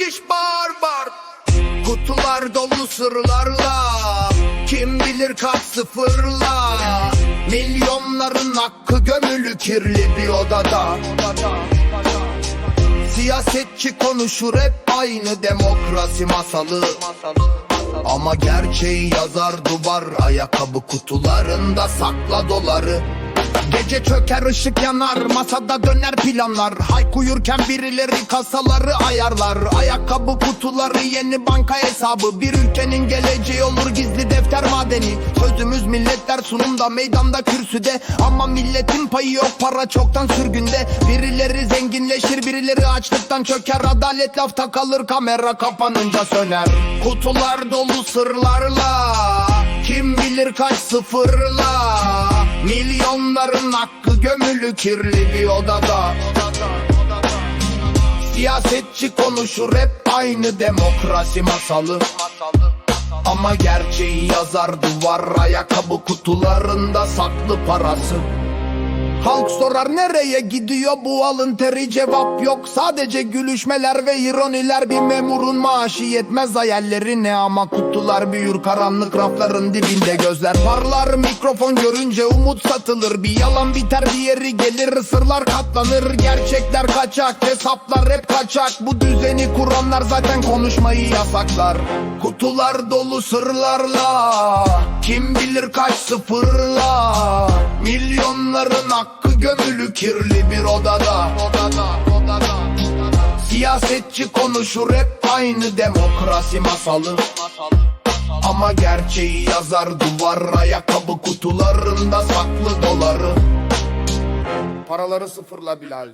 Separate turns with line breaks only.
Türk iş barbar Kutular dolu sırlarla. Kim bilir kaç sıfırla. Milyonların hakkı gömülü kirli bir odada. Siyasetçi konuşur hep aynı demokrasi masalı. Ama gerçeği yazar duvar Ayakkabı kutularında sakla doları Gece çöker ışık yanar Masada döner planlar. Haykuyurken birileri kasaları ayarlar. Ayakkabı kutuları yeni banka hesabı. Bir ülkenin geleceği olur gizli defter madeni. Sözümüz milletler sunumda meydanda kürsüde. Ama milletin payı yok para çoktan sürgünde. Birileri zenginleşir birileri açlıktan çöker. Adalet lafta kalır kamera kapanınca söner. Kutular dolu sırlarla Kim bilir kaç sıfırla Milyonların hakkı gömülü kirli bir odada. Siyasetçi konuşur hep aynı demokrasi masalı. Ama gerçeği yazar duvar ayakkabı kutularında saklı parası Halk sorar nereye gidiyor bu alın teri? Cevap yok. Sadece gülüşmeler ve ironiler. Bir memurun maaşı yetmez hayallerine Ama kutular büyür karanlık rafların dibinde gözler Parlar. Mikrofon görünce umut satılır. Bir yalan biter diğeri gelir. Sırlar katlanır Gerçekler kaçak. Hesaplar hep kaçak. Bu düzeni kuranlar zaten konuşmayı yasaklar. Kutular dolu sırlarla. Kim bilir kaç sıfırla. Milyonların hakkı gömülü kirli bir odada. Siyasetçi konuşur hep aynı demokrasi masalı. Ama gerçeği yazar duvar ayakkabı kutularında saklı doları. Paraları sıfırla Bilal